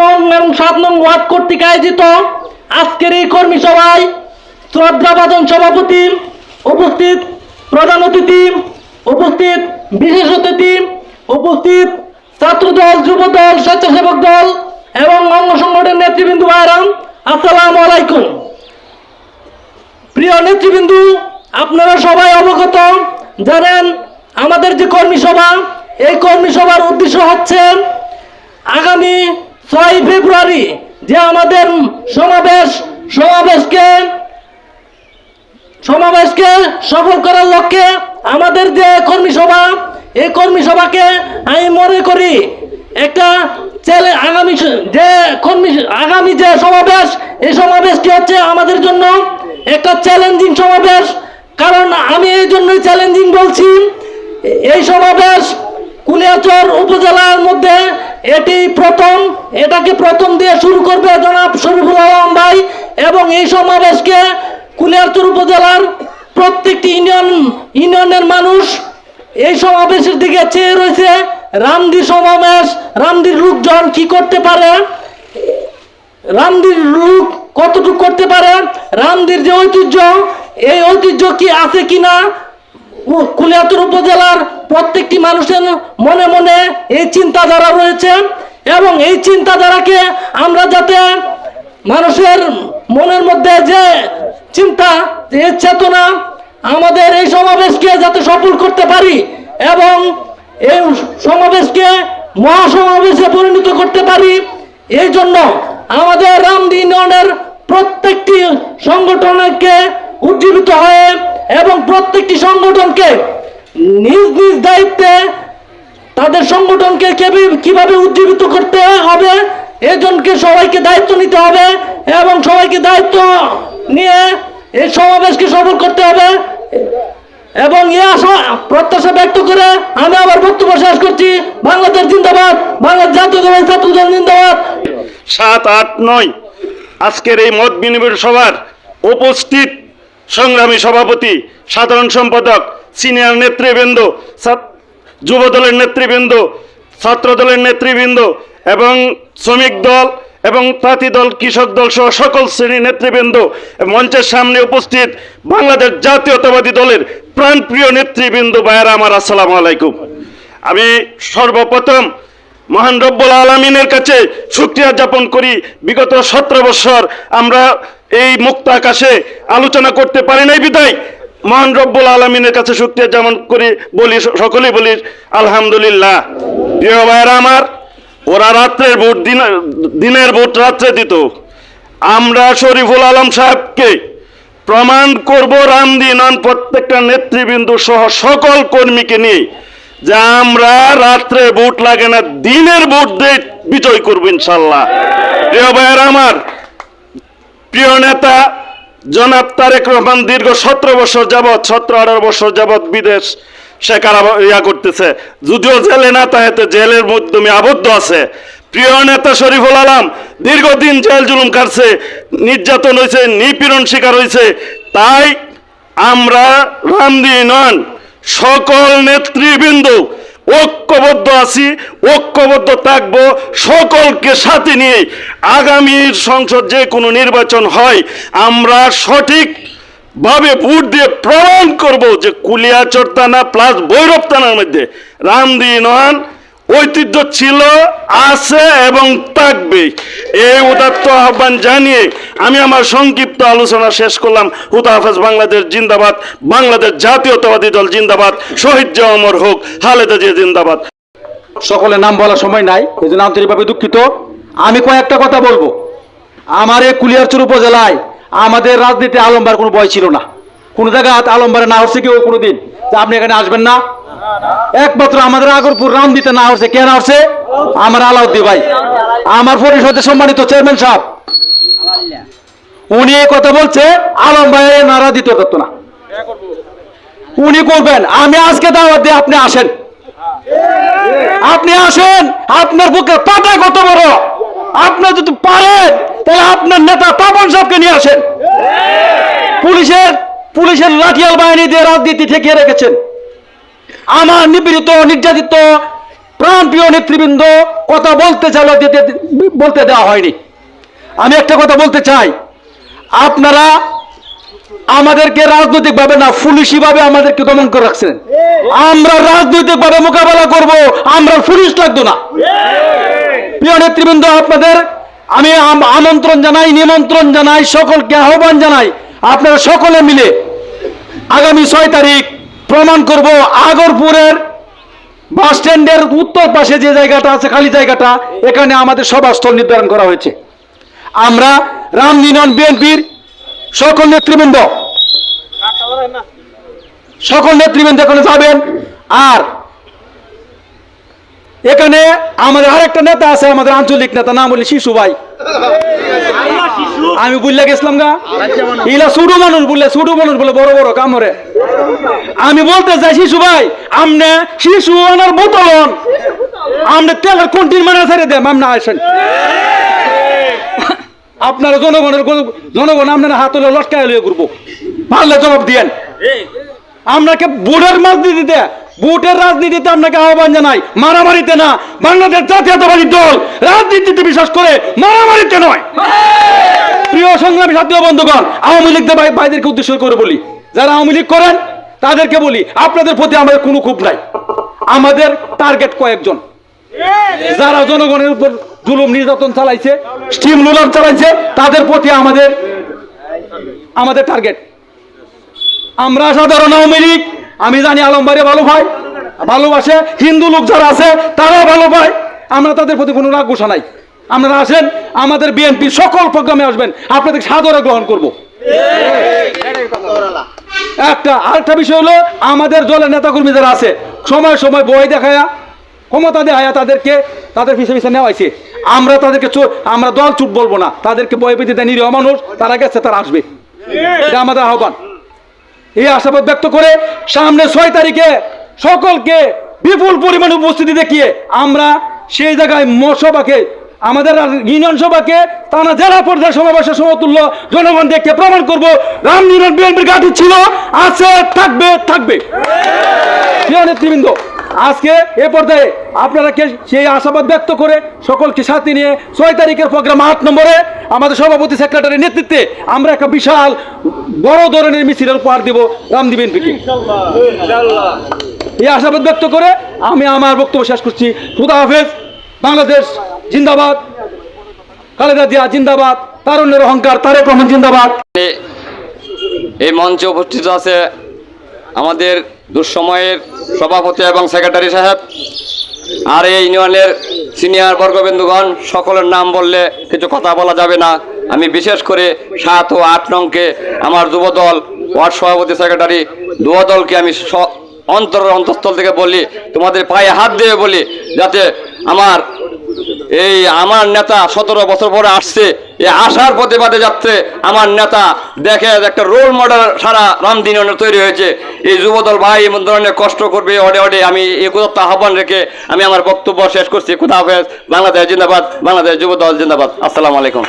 নং এবং সাত নং ওয়ার্ড কর্তৃক আয়োজিত আজকের এই কর্মী সভায় শ্রদ্ধাবাদন সভাপতি, উপস্থিত প্রধান অতিথি, উপস্থিত বিশেষ অতিথি, উপস্থিত ছাত্রদল, যুবদল, স্বেচ্ছাসেবক দল এবং অঙ্গ সংগঠনের নেতৃবৃন্দ ভাইরাম আসসালামু আলাইকুম। প্রিয় নেতৃবৃন্দু, আপনারা সবাই অবগত জানেন আমাদের যে কর্মী সভা, এই কর্মী সভার উদ্দেশ্য হচ্ছে আগামী ছয় ফেব্রুয়ারি যে আমাদের সমাবেশ, সমাবেশকে সমাবেশকে সফল করার লক্ষ্যে আমাদের যে কর্মী সভা এই কর্মী সভাকে আমি মনে করি একটা চ্যালে, আগামী যে কর্মী, আগামী যে সমাবেশ এই সমাবেশটি হচ্ছে আমাদের জন্য একটা চ্যালেঞ্জিং সমাবেশ। কারণ আমি এই জন্যই চ্যালেঞ্জিং বলছি এই সমাবেশ কুলিয়াচর উপজেলার মধ্যে এটি প্রথম, এটাকে প্রথম দিয়ে শুরু করবে জনাব শরীফুল আলম ভাই এবং এই সমাবেশকে কুলিয়ারচর উপজেলার প্রত্যেকটি ইউনিয়ন, ইউনিয়নের মানুষ এই সমাবেশের দিকে চেয়ে রয়েছে। রামদির সমাবেশ, রামদির লোকজন কি করতে পারে? রামদির লোক কতটুকু করতে পারে? রামদির যে ঐতিহ্য, এই ঐতিহ্য কি আছে কিনা? কুলিয়াতুর উপজেলার প্রত্যেকটি মানুষের মনে মনে এই চিন্তাধারা রয়েছে এবং এই চিন্তাধারাকে আমরা যাতে মানুষের মনের মধ্যে যে চিন্তা, যে চেতনা আমাদের এই সমাবেশকে যাতে সফল করতে পারি এবং এই সমাবেশকে মহাসমাবেশে পরিণত করতে পারি, এই জন্য আমাদের রামদি ইউনিয়নের প্রত্যেকটি সংগঠনকে উজ্জীবিত হয়ে এবং প্রত্যেকটি সংগঠনকে নিজ নিজ দায়িত্বে তাদের সংগঠনকে কীভাবে উজ্জীবিত করতে হবে, এজনকে সবাইকে দায়িত্ব নিতে হবে এবং সবাইকে দায়িত্ব নিয়ে এই সমাবেশকে সফল করতে হবে। এবং এ আশা, প্রত্যাশা ব্যক্ত করে আমি আবার বক্তব্য শেষ করছি। বাংলাদেশ জিন্দাবাদ, বাংলাদেশ জাতীয় দল ছাত্র জিন্দাবাদ। সাত আট নয়, আজকের এই মত বিনিময় সভার উপস্থিত সংগ্রামী সভাপতি, সাধারণ সম্পাদক, সিনিয়র নেতৃবৃন্দ যুব দলের নেতৃবৃন্দ ছাত্র দলের নেতৃবৃন্দ এবং শ্রমিক দল এবং প্রার্থী দল, কৃষক দল সহ সকল শ্রেণির নেতৃবৃন্দ মঞ্চের সামনে উপস্থিত বাংলাদেশ জাতীয়তাবাদী দলের প্রাণপ্রিয় নেতৃবৃন্দ ভাইয়ারা আমার আসসালামু আলাইকুম। আমি সর্বপ্রথম মহান রব্বুল আলমিনের কাছে শুক্রিয়া যাপন করি। বিগত সতেরো বছর আমরা এই মুক্ত আকাশে আলোচনা করতে পারি নাই বিদায়। মহান রব্বুল আলমিনের কাছে শুক্রিয়া যাপন করি বলি, সকলেই বলি, আলহামদুলিল্লাহ। প্রিয় ভাইয়েরা আমার, ওরা রাত্রের ভোট, দিন, দিনের ভোট রাত্রে দিত। আমরা শরীফুল আলম সাহেবকে প্রমাণ করব রামদিনন প্রত্যেকটা নেতৃবৃন্দ সহ সকল কর্মীকে নিয়ে যে আমরা রাত্রে ভোট লাগে না, দিনের ভোট দিয়ে বিজয় করব ইনশাল্লাহ। প্রিয় ভাইয়ের আমার প্রিয় নেতা, জনাব তারেক রহমান দীর্ঘ সতেরো বছর যাবৎ, সতেরো আঠারো বছর যাবৎ বিদেশ সে কারা ইয়া করতেছে। যদিও জেলে না তাহেতে জেলের মাধ্যমে আবদ্ধ আছে। প্রিয় নেতা শরীফুল আলম, দীর্ঘদিন জেল জুলুম কাটছে, নির্যাতন হয়েছে, নিপীড়ন শিকার হয়েছে। তাই আমরা রামদি নন, সকল নেতৃবৃন্দ ঐক্যবদ্ধ আছি, ঐক্যবদ্ধ থাকব সকলকে সাথে নিয়ে। আগামী সংসদ যে কোনো নির্বাচন হয়, আমরা সঠিক ভাবে ভোট দিয়ে প্রমাণ করব যে কুলিয়াচর থানা প্লাস ভৈরব থানার মধ্যে রামদি নন ঐতিহ্য ছিল, আছে এবং থাকবে। এই উদাত্ত আহ্বান জানিয়ে আমি আমার সংক্ষিপ্ত আলোচনা শেষ করলাম। হুতা হাফেজ বাংলাদেশ জিন্দাবাদ। বাংলাদেশ জাতীয়তাবাদী দল জিন্দাবাদ। শহীদ অমর হোক খালেদা জিয়া জিন্দাবাদ। সকলের নাম বলার সময় নাই এই জন্য আন্তরিকভাবে দুঃখিত। আমি কয়েকটা কথা বলব। আমার এই কুলিয়ারচর উপজেলায় আমাদের রাজনীতি আলম্বার কোনো বয় ছিল না। কোনো জায়গায় আলম্বারে না হচ্ছে কেউ কোনোদিন। যে আপনি এখানে আসবেন না। একমাত্র আমাদের আগরপুর রাম দিতে না হচ্ছে, কে না হচ্ছে? আমার আলাউদ্দি ভাই। আমার পরিষদের সম্মানিত চেয়ারম্যান সাহেব। উনি এই কথা বলছে, আলম ভাইয়ের নারা দিতে পারতো না। উনি করবেন। আমি আজকে দাওয়াত দিয়ে আপনি আসেন। আপনি আসেন, আপনার বুকে পাতা কত বড়। আপনার যদি পারেন, তাহলে আপনার নেতা পাবন সাহেবকে নিয়ে আসেন। পুলিশের পুলিশের লাঠিয়াল বাহিনী দিয়ে রাজনীতি ঠেকিয়ে রেখেছেন। আমার নিপীড়িত, নির্যাতিত, প্রাণপ্রিয় নেতৃবৃন্দ কথা বলতে দিতে বলতে দেওয়া হয়নি। আমি একটা কথা বলতে চাই। আপনারা আমাদেরকে রাজনৈতিকভাবে না, পুলিশিভাবে আমাদেরকে দমন করে রাখছেন। আমরা রাজনৈতিকভাবে মোকাবেলা করব, আমরা পুলিশ লাগতো না। প্রিয় নেতৃবৃন্দ, আপনাদের আম- আমন্ত্রণ জানাই, নিমন্ত্রণ জানাই, সকলকে আহ্বান জানাই। আপনারা সকলে মিলে আগামী ছয় তারিখ প্রমাণ করব, আগরপুরের বাস স্ট্যান্ডের উত্তর পাশে যে জায়গাটা আছে, খালি জায়গাটা, এখানে আমাদের সভাস্থল নির্ধারণ করা হয়েছে। আমরা রামদিনন বিএনপির সকল নেতৃবৃন্দ। সকল নেতৃবৃন্দ এখানে যাবেন। আর এখানে আমাদের আরেকটা নেতা আছে, আমাদের আঞ্চলিক নেতা, নাম বলি শিশু ভাই। আমি বুঝলে গেছিলাম গা। ইলা ছোট মানুষ বললে ছোট মানুষ বলে, বড় বড় কামরে আমি বলতে চাই, শিশু ভাই আমনে শিশু আনার বোতলন আমনে তেলের কন্টিন মানে ছেড়ে দেন আমনে আসেন। আপনারা জনগণের জনগণ আপনারা হাত হলে লটকায় লিয়ে ঘুরবো। পারলে জবাব দিয়েন। আপনাকে বুটের রাজনীতিতে বুটের রাজনীতিতে আপনাকে আহ্বান জানাই, মারামারিতে না, বাংলাদেশ জাতীয়তাবাদী দল রাজনীতিতে বিশ্বাস করে মারামারিতে নয়। প্রিয় সংগ্রামী সাথী বন্ধুগণ, আওয়ামী লীগ ভাই ভাইদেরকে উদ্দেশ্য করে বলি, যারা আওয়ামী লীগ করেন, তাদেরকে বলি, আপনাদের প্রতি আমাদের কোনো ক্ষোভ নাই। আমাদের টার্গেট কয়েকজন। যারা জনগণের উপর জুলুম নির্যাতন চালাইছে, স্টিম রোলার চালাইছে, তাদের প্রতি আমাদের আমাদের টার্গেট আমরা সাধারণ আওয়ামী লীগ, আমি জানি আলমবাড়ি ভালো ভাই, ভালোবাসে, হিন্দু লোক যারা আছে, তারাও ভালো ভাই, আমরা তাদের প্রতি কোনো রাগ গোসা নাই। আপনারা আসেন, আমাদের বিএনপি সকল প্রোগ্রামে আসবেন, আপনাদের সাদরে গ্রহণ করব। একটা, আরেকটা বিষয় হলো, আমাদের দলের নেতাকর্মী যারা আছে, সময় সময় বই দেখায়া, ক্ষমতা দেখায়া তাদেরকে তাদের পিছিয়ে পিছিয়ে নেওয়া হয়েছে আমরা তাদেরকে আমরা দল চুপ বলব না। তাদেরকে বই পেতে দেয়, নিরীহ মানুষ, তারা গেছে, তারা আসবে। এটা আমাদের আহ্বান। এই আশাবাদ ব্যক্ত করে সামনে ছয় তারিখে সকলকে বিপুল পরিমাণে উপস্থিতি দেখিয়ে আমরা সেই জায়গায় ম- সভাকে আমাদের ইউনিয়ন সভাকে, টানা জেলা পর্যায়ে সমাবেশের সমতুল্য জনগণ দেখে প্রমাণ করব রাম ইউনিয়ন বিএনপির গাড়ি ছিল, আছে, থাকবে থাকবে। নেতৃবৃন্দ আজকে এ পর্যায়ে আপনারা কে সেই আশাবাদ ব্যক্ত করে সকলকে সাথে নিয়ে ছয় তারিখের প্রোগ্রাম আট নম্বরে আমাদের সভাপতি সেক্রেটারির নেতৃত্বে আমরা একটা বিশাল বড় ধরনের মিছিলের উপহার দিব রামদীপ এনপিকে এই আশাবাদ ব্যক্ত করে আমি আমার বক্তব্য শেষ করছি। খুদা হাফেজ, বাংলাদেশ জিন্দাবাদ, খালেদা জিয়া জিন্দাবাদ, তারুণ্যের অহংকার, তারেক রহমান জিন্দাবাদ। এই মঞ্চে উপস্থিত আছে আমাদের দুঃসময়ের সভাপতি এবং সেক্রেটারি সাহেব আর এই ইউনিয়নের সিনিয়র বর্গবিন্দুগণ সকলের নাম বললে কিছু কথা বলা যাবে না। আমি বিশেষ করে সাত ও আট নংকে আমার যুবদল, ওয়ার্ড সভাপতি, সেক্রেটারি যুবদলকে আমি স- অন্তর অন্তঃস্থল থেকে বলি, তোমাদের পায়ে হাত দিয়ে বলি, যাতে আমার এই আমার নেতা সতেরো বছর পরে আসছে আসার প্রতিবাদে যাচ্ছে। আমার নেতা, দেখে একটা রোল মডেল সারা রামদিন তৈরি হয়েছে। এই যুবদল ভাই এমন ধরনের কষ্ট করবে, অডে অডে আমি কোথাও আহ্বান রেখে আমি আমার বক্তব্য শেষ করছি। কোথাও বাংলাদেশ জিন্দাবাদ, বাংলাদেশ যুবদল জিন্দাবাদ। আসসালামু আলাইকুম।